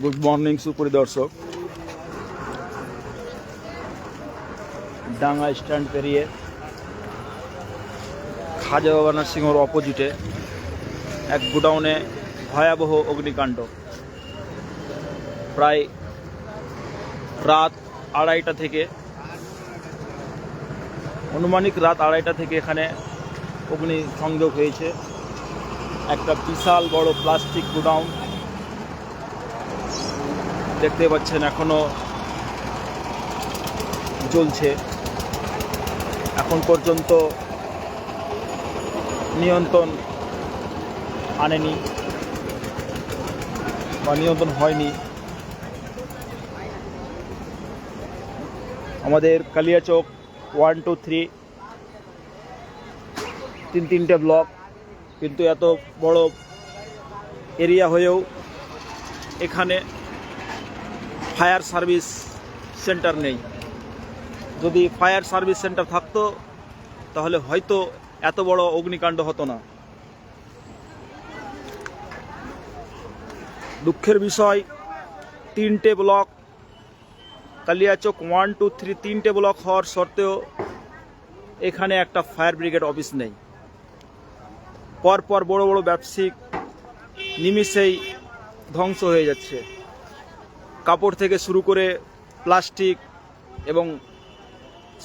Good morning সুপরিদর্শক ডাঙ্গা stand পেরিয়ে খাজা বাবা নার্সিংহোর অপোজিটে এক গোডাউনে ভয়াবহ অগ্নিকাণ্ড। প্রায় রাত আড়াইটা থেকে আনুমানিক রাত আড়াইটা থেকে এখানে অগ্নি সংযোগ হয়েছে। একটা বিশাল বড় প্লাস্টিক গোডাউন দেখতে পাচ্ছেন এখনও জ্বলছে। এখন পর্যন্ত নিয়ন্ত্রণ আনেনি বা নিয়ন্ত্রণ হয়নি। আমাদের কালিয়াচক ওয়ান, টু, থ্রি, তিন, তিনটে ব্লক, কিন্তু এত বড় এরিয়া হয়েও এখানে ফায়ার সার্ভিস সেন্টার নেই। যদি ফায়ার সার্ভিস সেন্টার থাকতো, তাহলে হয়তো এত বড় অগ্নিকাণ্ড হতো না। দুঃখের বিষয়, তিনটে block, Kaliachak one two three তিনটে ব্লক হওয়ার সত্ত্বেও এখানে একটা ফায়ার ব্রিগেড অফিস নেই। পরপর বড় বড় ব্যবসায়িক নিমিষেই ধ্বংস হয়ে যাচ্ছে। কাপড় থেকে শুরু করে প্লাস্টিক এবং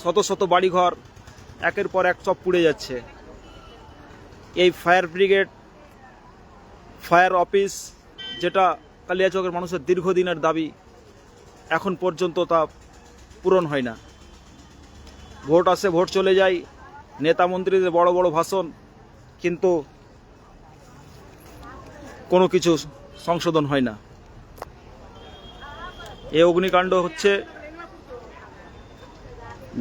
শত শত বাড়িঘর একের পর এক সব পুড়ে যাচ্ছে। এই ফায়ার ব্রিগেড, ফায়ার অফিস যেটা কালিয়াচকের মানুষের দীর্ঘদিনের দাবি, এখন পর্যন্ত তা পূরণ হয় না। ভোট আসে, ভোট চলে যায়, নেতা মন্ত্রীদের বড় বড় ভাষণ, কিন্তু কোনো কিছু সংশোধন হয় না। এই অগ্নিকাণ্ড হচ্ছে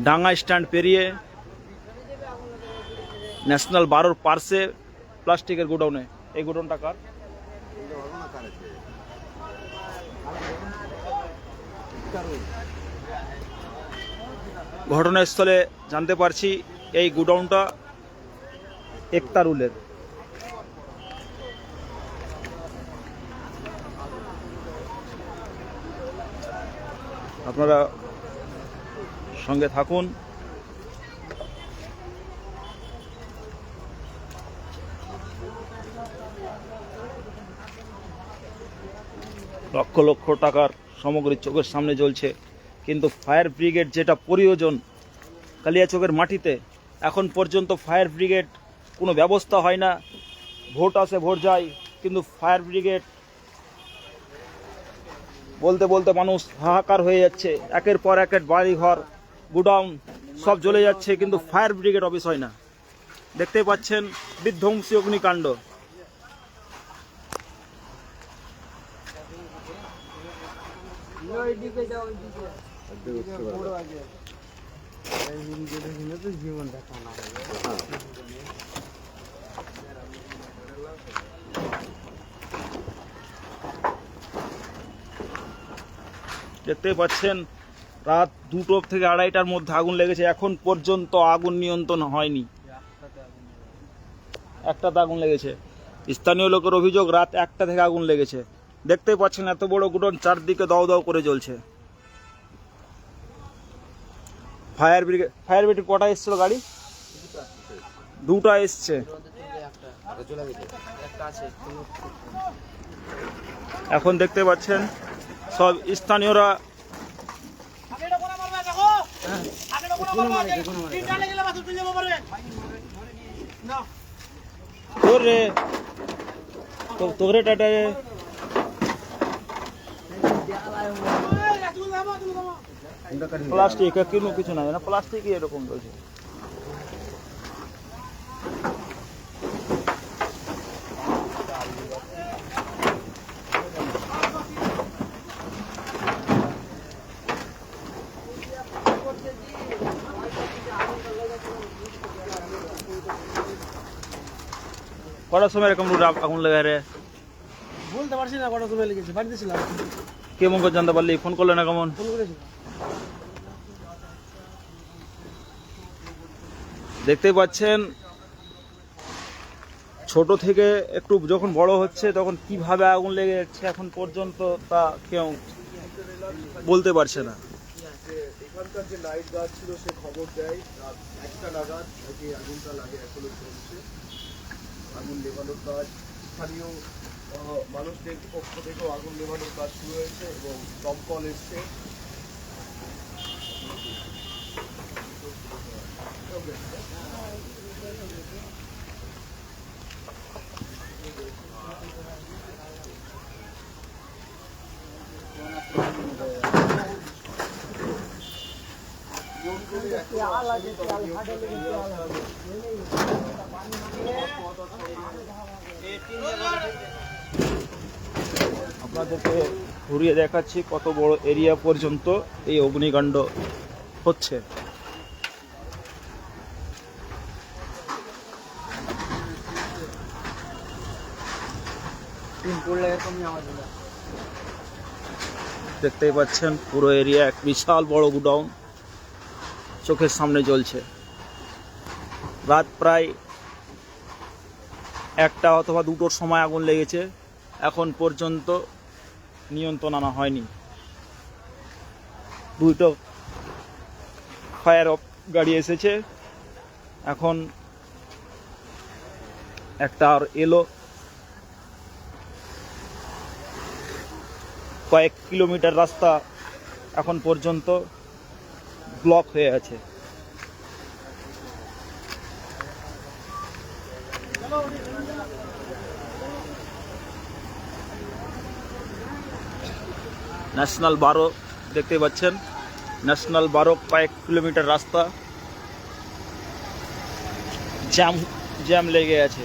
ডাঙ্গা স্ট্যান্ড পেরিয়ে ন্যাশনাল বারোর পার্সে প্লাস্টিকের গোডাউনে। এই গোডাউনটা কার? ঘটনাস্থলে জানতে পারছি এই গোডাউনটা একতারুলের। আপনারা সঙ্গে থাকুন। লক্ষ লক্ষ টাকার সামগ্রী চোখের সামনে জ্বলছে, কিন্তু ফায়ার ব্রিগেড যেটা প্রয়োজন কালিয়াচকের মাটিতে, এখন পর্যন্ত ফায়ার ব্রিগেড কোনো ব্যবস্থা হয় না। ভোট আসে, ভোট যায়, কিন্তু ফায়ার ব্রিগেড বলতে বলতে মানুষ হাহাকার হয়ে যাচ্ছে। একের পর একের বাড়ি ঘর গুডাউন সব জ্বলে যাচ্ছে, কিন্তু ফায়ার ব্রিগেড অফিস হয় না। দেখতেই পাচ্ছেন বিধ্বংসী অগ্নিকাণ্ড। দেখতেই পাচ্ছেন, রাত দুটো থেকে আড়াইটার মধ্যে আগুন লেগেছে। এখন পর্যন্ত আগুন নিয়ন্ত্রণ হয়নি। একটাতে আগুন লেগেছে। স্থানীয় লোকের অভিযোগ, রাত একটা থেকে আগুন লেগেছে। দেখতেই পাচ্ছেন, এত বড় গুডন চারদিকে দাও দাও করে জ্বলছে। ফায়ার ব্রিগেড ফায়ার ব্রিগেড কটা এসেছিল গাড়ি? দুটা এসছে। এখন দেখতে পাচ্ছেন সব স্থানীয়রা তোর রে তোরে টাটা প্লাস্টিক কিনো কিছু না প্লাস্টিকই এরকম রয়েছে। কটার সময় এরকম রোড আগুন লাগায় রে? বলতে পারছি না কটা সময় লেগেছে বাড়িতে ছিলাম। কেমন করে জানতে পারলি? ফোন করলে না কেমন? ফোন করেছিল। দেখতেই পাচ্ছেন ছোট থেকে একটু যখন বড় হচ্ছে তখন কীভাবে আগুন লেগে যাচ্ছে এখন পর্যন্ত তা কেউ বলতে পারছে না। এখানকার যে লাইট গার্ড ছিল সে খবর দেয় রাত একটা নাগাদ আগুনটা লাগে এখনও চলছে। আগুন নেভানোর কাজ। স্থানীয় মানুষদের পক্ষ থেকেও আগুন নেভানোর কাজ শুরু হয়েছে এবং দমকল এসছে। আপনাদেরকে ঘুরিয়ে দেখাচ্ছি কত বড় এরিয়া পর্যন্ত এই অগ্নিকাণ্ড হচ্ছে। দেখতেই পাচ্ছেন পুরো এরিয়া এক বিশাল বড় গুডাউন। চোখের সামনে জ্বলছে। রাত প্রায় একটা অথবা দুটোর সময় আগুন লেগেছে। এখন পর্যন্ত নিয়ন্ত্রণ আনা হয়নি। দুটো ফায়ার অফ গাড়ি এসেছে। এখন একটা আর এলো। কয়েক কিলোমিটার রাস্তা এখন পর্যন্ত ব্লক হয়ে আছে ন্যাশনাল বারো দেখতে পাচ্ছেন ন্যাশনাল বারো কয়েক কিলোমিটার রাস্তা জ্যাম জ্যাম লেগে আছে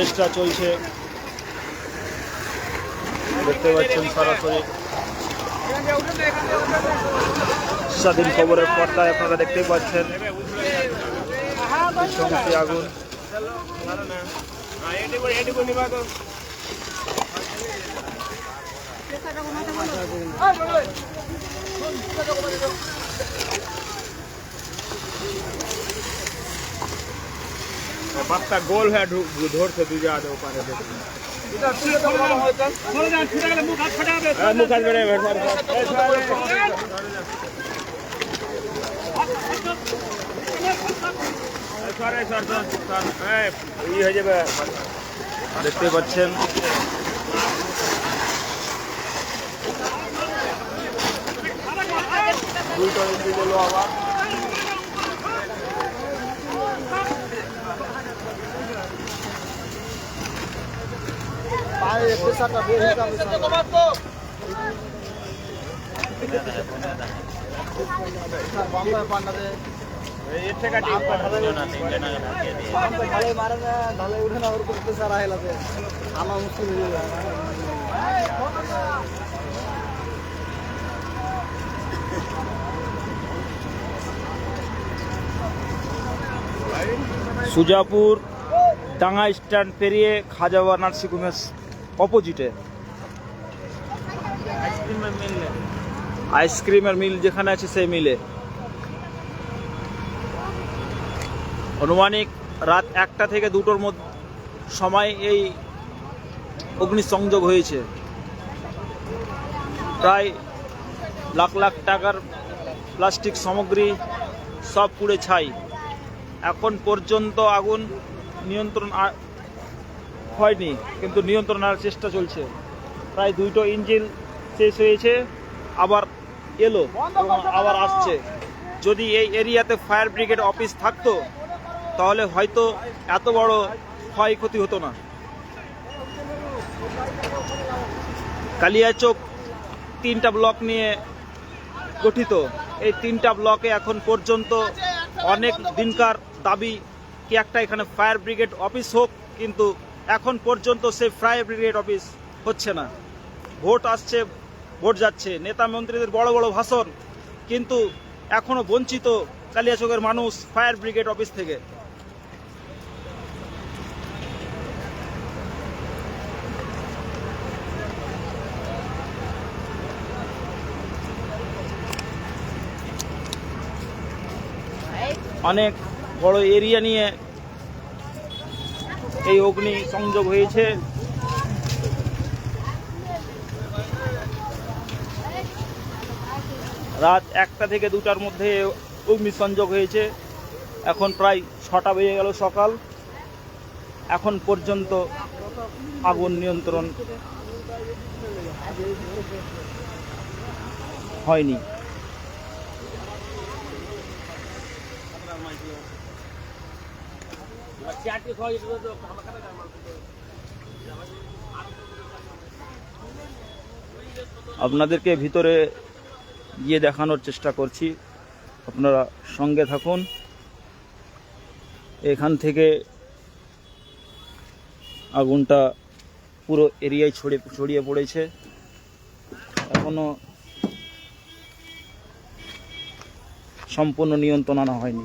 চেষ্টা চলছে। দেখতে পাচ্ছেন সরাসরি। স্বাধীন খবরের পর্দায় আপনারা দেখতে পাচ্ছেন। সমস্ত আগুন। বাচ্চা গোল হয়ে ধরছে দুই জায়গা ওপারে হ্যাঁ, মুখ হাত ই হয়ে যাবে। দেখতে পাচ্ছেন। দুইটা আবার। পান্ডাতে না আমার মুশকিল হয়ে যায় সুজাপুর ডাঙ্গা স্ট্যান্ড পেরিয়ে খাজাবা নার্সিংহোমের অপোজিটে। আইসক্রিমের মিল যেখানে আছে সেই মিলে। আনুমানিক রাত একটা থেকে দুটোর মধ্যে সময় এই অগ্নিসংযোগ হয়েছে। প্রায় লাখ লাখ টাকার প্লাস্টিক সামগ্রী সব পুড়ে ছাই। এখন পর্যন্ত আগুন নিয়ন্ত্রণ হয়নি, কিন্তু নিয়ন্ত্রণ আনার চেষ্টা চলছে। প্রায় দুইটো ইঞ্জিন শেষ হয়েছে, আবার এলো আবার আসছে। যদি এই এরিয়াতে ফায়ার ব্রিগেড অফিস থাকতো, তাহলে হয়তো এত বড় ক্ষয়ক্ষতি হতো না। কালিয়াচক তিনটা ব্লক নিয়ে গঠিত। এই তিনটা ব্লকে এখন পর্যন্ত অনেক দিনকার দাবি, কি একটা এখানে ফায়ার ব্রিগেড অফিস হোক, কিন্তু এখন পর্যন্ত সেই ফায়ার ব্রিগেড অফিস হচ্ছে না। ভোট আসছে, ভোট যাচ্ছে। নেতা মন্ত্রীদের বড় বড় ভাষণ। কিন্তু এখনও বঞ্চিত কালিয়াচকের মানুষ ফায়ার ব্রিগেড অফিস থেকে। অনেক বড় এরিয়া নিয়ে এই অগ্নি সংযোগ হয়েছে। রাত একটা থেকে দুটার মধ্যে অগ্নি সংযোগ হয়েছে। এখন প্রায় ছটা বেজে গেল সকাল। এখন পর্যন্ত আগুন নিয়ন্ত্রণ হয়নি। আপনাদেরকে ভিতরে গিয়ে দেখানোর চেষ্টা করছি। আপনারা সঙ্গে থাকুন। এখান থেকে আগুনটা পুরো এরিয়ায় ছড়িয়ে ছড়িয়ে পড়েছে। এখনও সম্পূর্ণ নিয়ন্ত্রণ আনা হয়নি।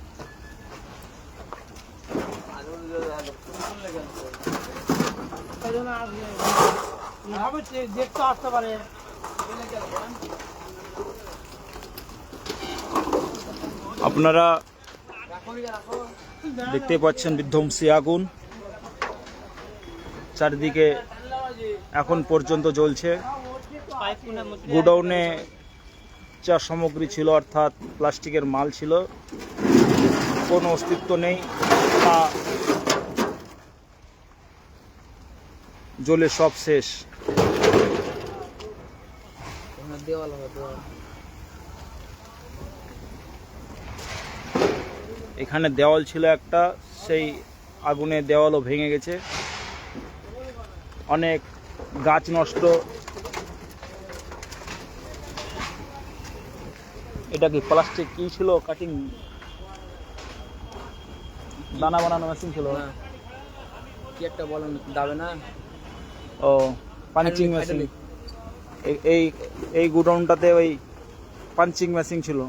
দেখতে আসতে পারে আপনারা দেখতে পাচ্ছেন বিধ্বংসী আগুন। চারিদিকে এখন পর্যন্ত জ্বলছে। গোডাউনে যা সামগ্রী ছিল, অর্থাৎ প্লাস্টিকের মাল ছিল, কোনো অস্তিত্ব নেই। তা জ্বলে সব শেষ। দেওয়াল। এখানে দেওয়াল ছিল একটা সেই আগুনে দেওয়ালও ভেঙে গেছে। অনেক গাছ নষ্ট। এটা কি প্লাস্টিক কি ছিল? কাটিং? দানা বানানো মেশিন ছিল? না। কি একটা বলেন দাবে না? ও পাঞ্চিং মেশিন. এই এই গুডাউনটাতে ওই পাঞ্চিং মেশিন ছিল।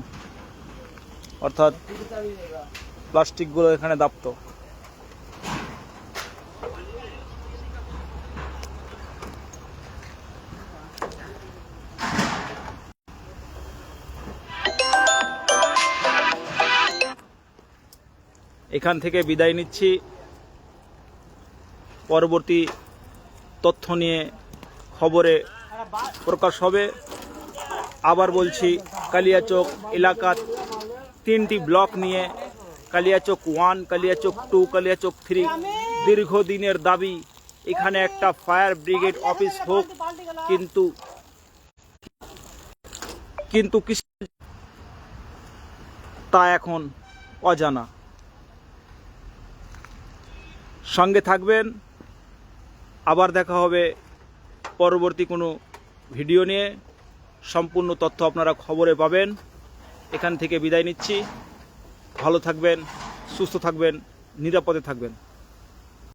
অর্থাৎ প্লাস্টিকগুলো এখানে দাপতো। এখান থেকে বিদায় নিচ্ছি। পরবর্তী তথ্য নিয়ে খবরে প্রকাশ হবে। আবার বলছি, কালিয়াচক এলাকার তিনটি ব্লক নিয়ে Kaliachak one, Kaliachak two, Kaliachak three দীর্ঘদিনের দাবি, এখানে একটা ফায়ার ব্রিগেড অফিস হোক, কিন্তু কিন্তু তা এখন অজানা। সঙ্গে থাকবেন আবার দেখা হবে পরবর্তী কোনো ভিডিও নিয়ে। সম্পূর্ণ তথ্য আপনারা খবরে পাবেন। এখান থেকে বিদায় নিচ্ছি। ভালো থাকবেন, সুস্থ থাকবেন, নিরাপদে থাকবেন।